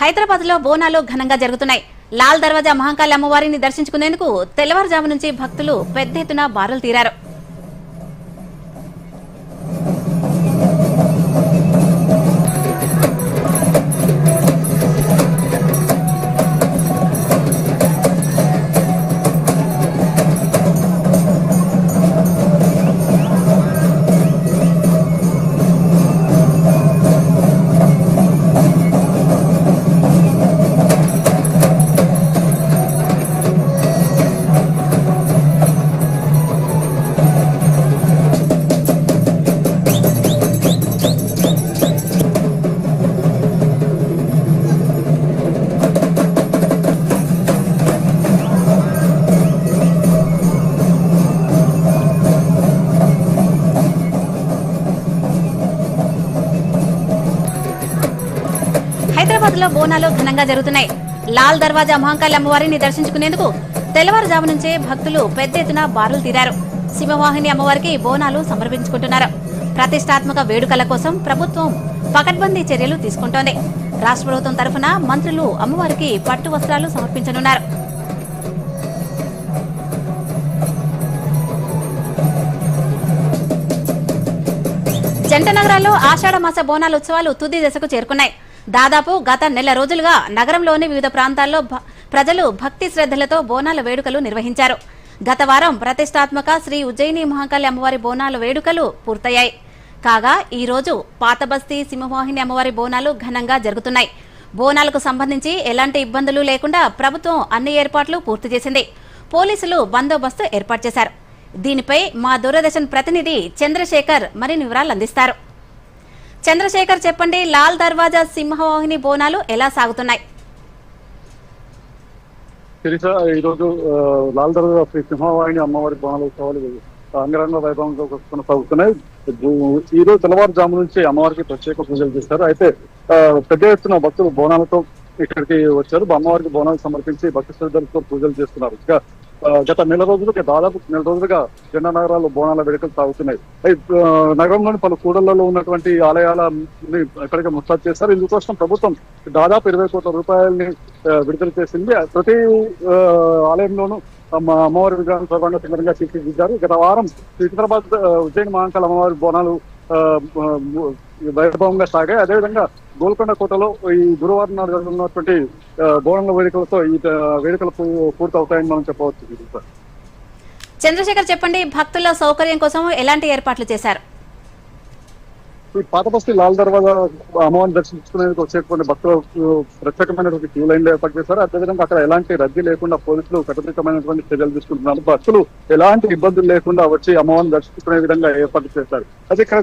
హైదరాబాద్లో బోనాలు ఘనంగా జరుగుతున్నాయి. లాల్ దర్వాజా మహంకాళి అమ్మవారిని దర్శించుకునేందుకు తెల్లవారుజాము నుంచి భక్తులు పెద్ద ఎత్తున బారులు తీరారు. హైదరాబాద్లో బోనాలు ఘనంగా జరుగుతున్నాయి. లాల్ దర్వాజా మహంకాళి అమ్మవారిని దర్శించుకునేందుకు తెల్లవారుజాము నుంచే భక్తులు పెద్ద ఎత్తున బారులు తీరారు. సింహవాహిని అమ్మవారికి బోనాలు సమర్పించుకుంటున్నారు. ప్రతిష్టాత్మక వేడుకల కోసం ప్రభుత్వం పకడ్బందీ చర్యలు తీసుకుంటోంది. రాష్ట్ర ప్రభుత్వం తరఫున మంత్రులు అమ్మవారికి పట్టు వస్త్రాలు సమర్పించనున్నారు. జంట నగరాల్లో ఆషాఢ మాస బోనాల ఉత్సవాలు తుది దశకు చేరుకున్నాయి. దాదాపు గత నెల రోజులుగా నగరంలోని వివిధ ప్రాంతాల్లో భ- ప్రజలు భక్తి శ్రద్ధలతో బోనాల వేడుకలు నిర్వహించారు. గత వారం ప్రతిష్టాత్మక శ్రీ ఉజ్జయిని మహాకాళి అమ్మవారి బోనాల వేడుకలు పూర్తయ్యాయి. కాగా ఈ రోజు పాతబస్తీ సింహవాహిని అమ్మవారి బోనాలు ఘనంగా జరుగుతున్నాయి. బోనాలకు సంబంధించి ఎలాంటి ఇబ్బందులు లేకుండా ప్రభుత్వం అన్ని ఏర్పాట్లు పూర్తి చేసింది. పోలీసులు బందోబస్తు ఏర్పాటు చేశారు. దీనిపై మా దూరదర్శన్ ప్రతినిధి చంద్రశేఖర్ మరిన్ని వివరాలు అందిస్తారు. చంద్రశేఖర్ చెప్పండి లాల్ దర్వాజా సింహవాహిని బోనాలు ఎలా సాగుతున్నాయి? శిరీష ఈరోజు లాల్ దర్వాజా శ్రీ సింహవాహిని అమ్మవారి బోనాల ఉత్సవాలు అంగరంగ వైభవంగా సాగుతున్నాయి. ఈ రోజు తెల్లవారుజాము నుంచి అమ్మవారికి ప్రత్యేక పూజలు చేస్తారు అయితే పెద్ద ఎత్తున భక్తులు బోనాలతో ఇక్కడికి వచ్చారు. అమ్మవారికి బోనాలు సమర్పించి భక్తి శ్రద్ధలతో పూజలు చేస్తున్నారు. ఇక గత నెల రోజులుగా దాదాపు నెల రోజులుగా జెండా నగరాల్లో బోనాల వేడుకలు సాగుతున్నాయి. నగరంలోని పలు కూడళ్ళలో ఉన్నటువంటి ఆలయాలని ఎక్కడికి ముస్తాదు చేస్తారు ఇందుకోసం ప్రభుత్వం దాదాపు ఇరవై కోట్ల రూపాయలని విడుదల చేసింది. ప్రతి ఆ, ఆలయంలోనూ అమ్మవారి విగ్రహం సర్వంగా సుందరంగా తీర్చిదిద్దారు. గత వారం సికింద్రాబాద్ ఉజ్జయిని మహాంకాల అమ్మవారి బోనాలు ఆ, వైభవంగా సాగాయి అదేవిధంగా గోల్కొండ కోటలో ఈ గురువారం నాడు జరుగుతున్నటువంటి ఆ, వేడుకలతో ఈ వేడుకలు పూర్తవుతాయని మనం చెప్పవచ్చు. చంద్రశేఖర్ చెప్పండి భక్తుల సౌకర్యం కోసం ఎలాంటి ఏర్పాట్లు చేశారు? ఈ పాత బస్తీ లాల్ దర్వాజా అమ్మవారిని దర్శించుకునేందుకు వచ్చేటువంటి భక్తులకు ప్రత్యేకమైనటువంటి క్యూ లైన్లు ఏర్పాటు చేశారు. అదేవిధంగా అక్కడ ఎలాంటి రద్దీ లేకుండా పోలీసులు కఠినమైనటువంటి చర్యలు తీసుకుంటున్నారు. భక్తులు ఎలాంటి ఇబ్బందులు లేకుండా వచ్చి అమ్మవారిని దర్శించుకునే విధంగా ఏర్పాటు చేశారు. అయితే ఇక్కడ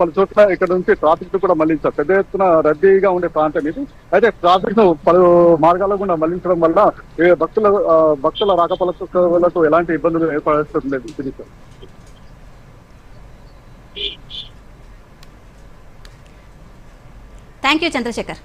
పలు చోట్ల ఇక్కడ నుంచి ట్రాఫిక్ కూడా మళ్ళించారు. పెద్ద ఎత్తున రద్దీగా ఉండే ప్రాంతం ఇది. అయితే ట్రాఫిక్ను పలు మార్గాల గుండా మళ్ళించడం వల్ల ఏ భక్తుల భక్తుల రాకపోకలకు ఎలాంటి ఇబ్బందులు ఏర్పడలేదు. Thank you Chandrasekhar